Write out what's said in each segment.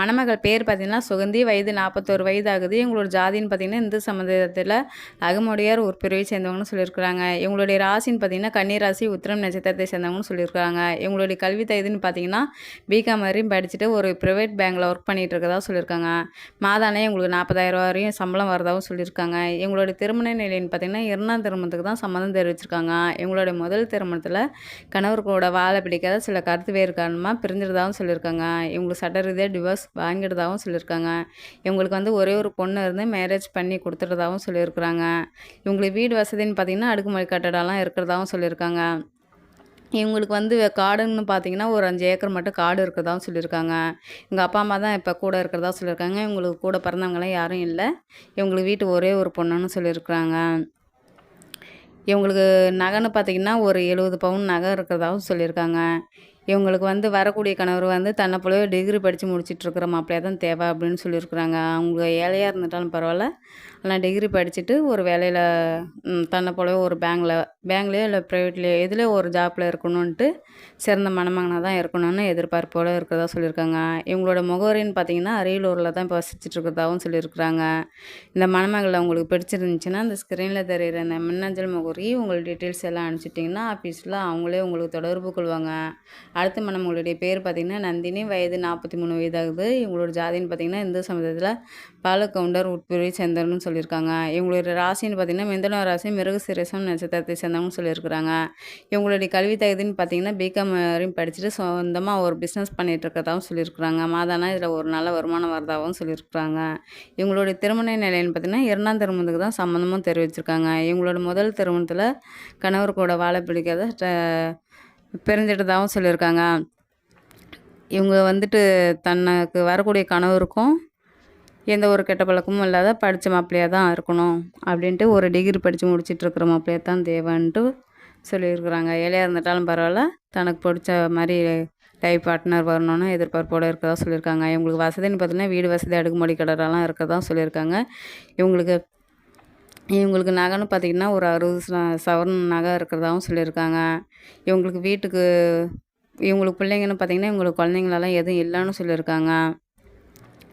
மணமகள் பேர் பார்த்திங்கன்னா சுகந்தி வயது நாற்பத்தோரு வயது ஆகுது இவங்களோட ஜாதின்னு பார்த்திங்கன்னா இந்து சமுதாயத்தில் அகமுடையார் ஒரு பிரிவை சேர்ந்தவங்கன்னு சொல்லியிருக்கிறாங்க. இவங்களுடைய ராசின்னு பார்த்திங்கன்னா கன்னி ராசி உத்திரம் நட்சத்திரத்தை சேர்ந்தவங்கன்னு சொல்லியிருக்காங்க இவங்களுடைய கல்வி தகுதின்னு பார்த்திங்கன்னா பிகாம் வரையும் படிச்சுட்டு ஒரு ப்ரைவேட் பேங்க்கில் ஒர்க் பண்ணிகிட்டு இருக்கதா சொல்லியிருக்காங்க. மாதானே இவங்களுக்கு நாற்பதாயிரம் வரையும் சம்பளம் வரதாகவும் சொல்லியிருக்காங்க. இவங்களுடைய திருமண நிலைன்னு பார்த்திங்கன்னா இரண்டாம் திருமணத்துக்கு தான் சம்மந்தம் தெரிவிச்சிருக்காங்க. இவங்களுடைய முதல் திருமணத்தில் கணவர்களோட வாழை பிடிக்காத சில கருத்து வேறு காரணமாக பிரிஞ்சிருந்தாலும் சொல்லியிருக்காங்க. இவங்களுக்கு சட்ட ரீதியாக டிவோர்ஸ் வாங்கிடுறதாகவும் சொல்லியிருக்காங்க. இவங்களுக்கு வந்து ஒரே ஒரு பொண்ணு இருந்து மேரேஜ் பண்ணி கொடுத்துறதாகவும் சொல்லியிருக்கிறாங்க. இவங்களுக்கு வீடு வசதின்னு பார்த்திங்கன்னா அடுக்குமுறை கட்டடம்லாம் இருக்கிறதாகவும் சொல்லியிருக்காங்க. இவங்களுக்கு வந்து காடுன்னு பார்த்தீங்கன்னா ஒரு அஞ்சு ஏக்கர் மட்டும் காடு இருக்கிறதாவும் சொல்லியிருக்காங்க. எங்கள் அப்பா அம்மா தான் இப்போ கூட இருக்கிறதா சொல்லியிருக்காங்க. இவங்களுக்கு கூட பிறந்தவங்களாம் யாரும் இல்லை. இவங்களுக்கு வீட்டு ஒரே ஒரு பொண்ணுன்னு சொல்லியிருக்கிறாங்க. இவங்களுக்கு நகைன்னு பார்த்திங்கன்னா ஒரு எழுபது பவுன் நகை இருக்கிறதாகவும் சொல்லியிருக்காங்க. இவங்களுக்கு வந்து வரக்கூடிய கணவர் வந்து தன்னை போலவே டிகிரி படித்து முடிச்சிட்ருக்கிற மாப்பிள்ளையாக தான் தேவை அப்படின்னு சொல்லியிருக்கிறாங்க. அவங்க ஏழையாக இருந்துட்டாலும் பரவாயில்ல. ஆனால் டிகிரி படிச்சுட்டு ஒரு வேலையில் தன்னை போலவே ஒரு பேங்கில் பேங்க்லேயோ இல்லை ப்ரைவேட்லேயோ எதில் ஒரு ஜாப்பில் இருக்கணுன்ட்டு சிறந்த மணமகனாக தான் இருக்கணும்னு எதிர்பார்ப்போடு இருக்கிறதா சொல்லியிருக்காங்க. இவங்களோட முகவரின்னு பார்த்தீங்கன்னா அரியலூரில் தான் இப்போ வசிச்சுட்டு இருக்கிறதாகவும் சொல்லியிருக்கிறாங்க. இந்த மணமகளை உங்களுக்கு பிடிச்சிருந்துச்சுன்னா அந்த ஸ்க்ரீனில் தெரிகிற அந்த மின்னஞ்சல் முகவரி உங்கள் டீட்டெயில்ஸ் எல்லாம் அனுப்பிச்சிட்டிங்கன்னா ஆஃபீஸில் அவங்களே உங்களுக்கு தொடர்பு கொள்வாங்க. அடுத்த மணமகளுடைய பேர் பார்த்திங்கன்னா நந்தினி வயது நாற்பத்தி மூணு வயதாகுது. இவங்களோட ஜாதின்னு பார்த்திங்கன்னா இந்து சமுதாயத்தில் பால கவுண்டர் உட்பிரிவை சேர்ந்தவர்னு சொல்லியிருக்காங்க. இவங்களுடைய ராசின்னு பார்த்திங்கன்னா மிந்தன ராசி மிருக சிரேசம் நட்சத்திரத்தை சேர்ந்தவங்கன்னு சொல்லியிருக்கிறாங்க. இவங்களுடைய கல்வி தகுதின்னு பார்த்திங்கன்னா பிகாம் வரையும் படிச்சுட்டு சொந்தமாக ஒரு பிஸ்னஸ் பண்ணிகிட்டு இருக்கிறதாகவும் சொல்லியிருக்கிறாங்க. மாதானா இதில் ஒரு நல்ல வருமானம் வரதாகவும் சொல்லியிருக்கிறாங்க. இவங்களுடைய திருமண நிலைன்னு பார்த்திங்கன்னா இரண்டாம் திருமணத்துக்கு தான் சம்மந்தமும் தெரிவிச்சிருக்காங்க. இவங்களோட முதல் திருமணத்தில் கணவர் கூட வாழ பிடிக்காத பிரிஞ்சிட்டதாகவும் சொல்லியிருக்காங்க. இவங்க வந்துட்டு தனக்கு வரக்கூடிய கனவுக்கும் எந்த ஒரு கெட்ட பழக்கமும் இல்லாத படித்த மாப்பிள்ளையாக தான் இருக்கணும் அப்படின்ட்டு ஒரு டிகிரி படித்து முடிச்சிட்டு இருக்கிற மாப்பிள்ளையாக தான் தேவைன்ட்டு சொல்லியிருக்கிறாங்க. ஏழையாக இருந்துட்டாலும் பரவாயில்ல தனக்கு பிடிச்ச மாதிரி லைஃப் பார்ட்னர் வரணும்னு எதிர்பார்ப்போடு இருக்கிறதா சொல்லியிருக்காங்க. இவங்களுக்கு வசதின்னு பார்த்தீங்கன்னா வீடு வசதி அடுக்குமாடி கடைலாம் இருக்கிறதா சொல்லியிருக்காங்க. இவங்களுக்கு இவங்களுக்கு நகைன்னு பார்த்திங்கன்னா ஒரு அறுபது சவரன் நகை இருக்கிறதாகவும் சொல்லியிருக்காங்க. இவங்களுக்கு வீட்டுக்கு இவங்களுக்கு பிள்ளைங்கன்னு பார்த்திங்கன்னா இவங்களுக்கு குழந்தைங்களெல்லாம் எதுவும் இல்லைன்னு சொல்லியிருக்காங்க.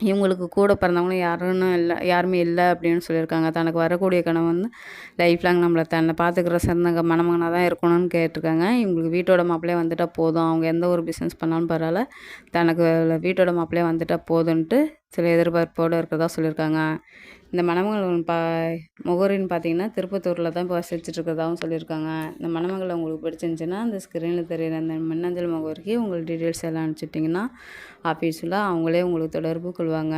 இவங்களுக்கு கூட பிறந்தவங்களும் யாருன்னு இல்லை யாருமே இல்லை அப்படின்னு சொல்லியிருக்காங்க. தனக்கு வரக்கூடிய கனவு வந்து லைஃப் லாங் நம்மளை தன்னை பார்த்துக்கிற சிறந்த மணமகனாக தான் இருக்கணும்னு கேட்டிருக்காங்க. இவங்களுக்கு வீட்டோட மாப்பிள்ளையே வந்துட்டால் போதும். அவங்க எந்த ஒரு பிஸ்னஸ் பண்ணாலும் பரவாயில்ல. தனக்கு வீட்டோட மாப்பிள்ளையே வந்துட்டால் போதுன்ட்டு சில எதிர்பார்ப்போடு இருக்கிறதா சொல்லியிருக்காங்க. இந்த மணமகள் பா முகரின்னு பார்த்தீங்கன்னா திருப்பத்தூரில் தான் இப்போ வசிச்சுட்டு சொல்லியிருக்காங்க. இந்த மணமகளை உங்களுக்கு பிடிச்சிருந்துச்சின்னா அந்த ஸ்க்ரீனில் தெரியிற அந்த மின்னஞ்சல் முகவரிக்கு உங்களுக்கு டீட்டெயில்ஸ் எல்லாம் அனுப்பிச்சிட்டிங்கன்னா ஆஃபீஸில் அவங்களே உங்களுக்கு தொடர்பு கொள்வாங்க.